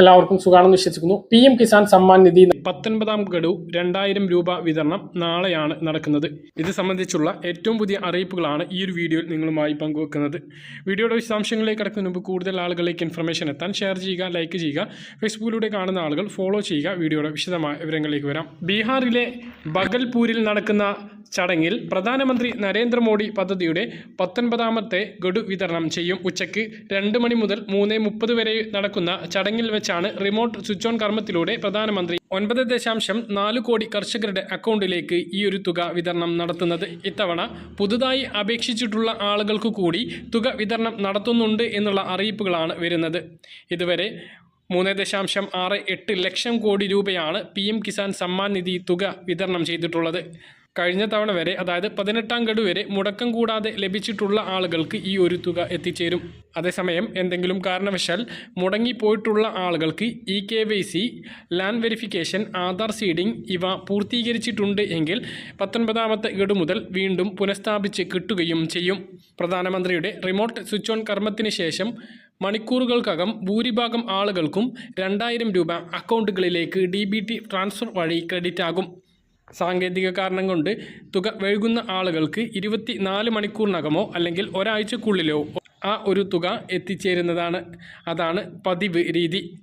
എല്ലാവർക്കും സുഖാണെന്ന് വിശ്വസിക്കുന്നു. പി എം കിസാൻ സമ്മാൻ നിധി പത്തൊൻപതാം ഗഡു രണ്ടായിരം രൂപ വിതരണം നാളെയാണ് നടക്കുന്നത്. ഇത് സംബന്ധിച്ചുള്ള ഏറ്റവും പുതിയ അറിയിപ്പുകളാണ് ഈ ഒരു വീഡിയോയിൽ നിങ്ങളുമായി പങ്കുവെക്കുന്നത്. വീഡിയോയുടെ വിശദാംശങ്ങളിലേക്ക് കിടക്കുന്ന മുമ്പ് കൂടുതൽ ആളുകളിലേക്ക് ഇൻഫർമേഷൻ എത്താൻ ഷെയർ ചെയ്യുക ലൈക്ക് ചെയ്യുക ഫേസ്ബുക്കിലൂടെ കാണുന്ന ആളുകൾ ഫോളോ ചെയ്യുക. വീഡിയോയുടെ വിശദമായ വിവരങ്ങളിലേക്ക് വരാം. ബീഹാറിലെ ബഗൽപൂരിൽ നടക്കുന്ന ചടങ്ങിൽ പ്രധാനമന്ത്രി നരേന്ദ്രമോദി പദ്ധതിയുടെ പത്തൊൻപതാമത്തെ ഗഡു വിതരണം ചെയ്യും. ഉച്ചയ്ക്ക് രണ്ട് മണി മുതൽ മൂന്ന് മുപ്പത് വരെ നടക്കുന്ന ചടങ്ങിൽ വെച്ചാണ് റിമോട്ട് സ്വിച്ച് ഓൺ കർമ്മത്തിലൂടെ പ്രധാനമന്ത്രി ഒൻപത് ദശാംശം നാല് കോടി കർഷകരുടെ അക്കൗണ്ടിലേക്ക് ഈ ഒരു തുക വിതരണം നടത്തുന്നത്. ഇത്തവണ പുതുതായി അപേക്ഷിച്ചിട്ടുള്ള ആളുകൾക്ക് കൂടി തുക വിതരണം നടത്തുന്നുണ്ട് എന്നുള്ള അറിയിപ്പുകളാണ് വരുന്നത്. ഇതുവരെ മൂന്ന് ദശാംശം ആറ് എട്ട് ലക്ഷം കോടി രൂപയാണ് പി എം കിസാൻ സമ്മാൻ നിധി തുക വിതരണം ചെയ്തിട്ടുള്ളത്. കഴിഞ്ഞ തവണ വരെ അതായത് പതിനെട്ടാം ഗഡു വരെ മുടക്കം കൂടാതെ ലഭിച്ചിട്ടുള്ള ആളുകൾക്ക് ഈ ഒരു തുക എത്തിച്ചേരും. അതേസമയം എന്തെങ്കിലും കാരണവശാൽ മുടങ്ങിപ്പോയിട്ടുള്ള ആളുകൾക്ക് E K Y C land verification Aadhaar seeding ഇവ പൂർത്തീകരിച്ചിട്ടുണ്ട് എങ്കിൽ പത്തൊൻപതാമത്തെ ഗഡു മുതൽ വീണ്ടും പുനഃസ്ഥാപിച്ച് കിട്ടുകയും ചെയ്യും. പ്രധാനമന്ത്രിയുടെ റിമോട്ട് സ്വിച്ച് ഓൺ കർമ്മത്തിന് ശേഷം മണിക്കൂറുകൾക്കകം ഭൂരിഭാഗം ആളുകൾക്കും രണ്ടായിരം രൂപ അക്കൗണ്ടുകളിലേക്ക് ഡി ബി ടി ട്രാൻസ്ഫർ വഴി ക്രെഡിറ്റ് ആകും സാങ്കേതിക കാരണം കൊണ്ട് തുക വൈകുന്ന ആളുകൾക്ക് ഇരുപത്തി നാല് മണിക്കൂറിനകമോ അല്ലെങ്കിൽ ഒരാഴ്ചക്കുള്ളിലോ ആ ഒരു തുക എത്തിച്ചേരുന്നതാണ്. അതാണ് പതിവ് രീതി.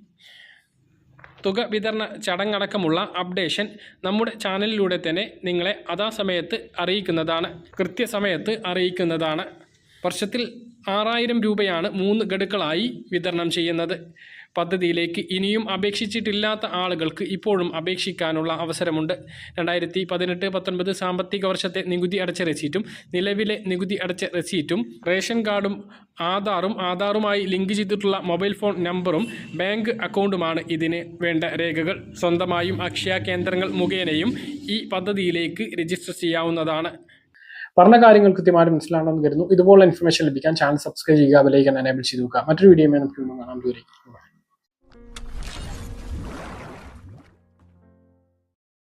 തുക വിതരണ ചടങ്ങടക്കമുള്ള അപ്ഡേഷൻ നമ്മുടെ ചാനലിലൂടെ തന്നെ നിങ്ങളെ അതാസമയത്ത് അറിയിക്കുന്നതാണ്. കൃത്യസമയത്ത് അറിയിക്കുന്നതാണ്. വർഷത്തിൽ ആറായിരം രൂപയാണ് മൂന്ന് ഗഡുക്കളായി വിതരണം ചെയ്യുന്നത്. പദ്ധതിയിലേക്ക് ഇനിയും അപേക്ഷിച്ചിട്ടില്ലാത്ത ആളുകൾക്ക് ഇപ്പോഴും അപേക്ഷിക്കാനുള്ള അവസരമുണ്ട്. രണ്ടായിരത്തി പതിനെട്ട് പത്തൊൻപത് സാമ്പത്തിക വർഷത്തെ നികുതി അടച്ച റെസീറ്റും നിലവിലെ നികുതി അടച്ച റെസീറ്റും റേഷൻ കാർഡും ആധാറും ആധാറുമായി ലിങ്ക് ചെയ്തിട്ടുള്ള മൊബൈൽ ഫോൺ നമ്പറും ബാങ്ക് അക്കൗണ്ടുമാണ് ഇതിന് വേണ്ട രേഖകൾ. സ്വന്തമായും അക്ഷയ കേന്ദ്രങ്ങൾ മുഖേനയും ഈ പദ്ധതിയിലേക്ക് രജിസ്റ്റർ ചെയ്യാവുന്നതാണ്. പറഞ്ഞ കാര്യങ്ങൾ കൃത്യമായിട്ട് മനസ്സിലാണെന്ന് കരുതുന്നു. ഇതുപോലുള്ള ഇൻഫർമേഷൻ ലഭിക്കാൻ ചാനൽ സബ്സ്ക്രൈബ് ചെയ്യുക വിലയിക്കാൻ എനേബിൾ ചെയ്തു നോക്കുക മറ്റൊരു വീഡിയോ നമുക്ക് കാണാം. ദൂരേക്ക്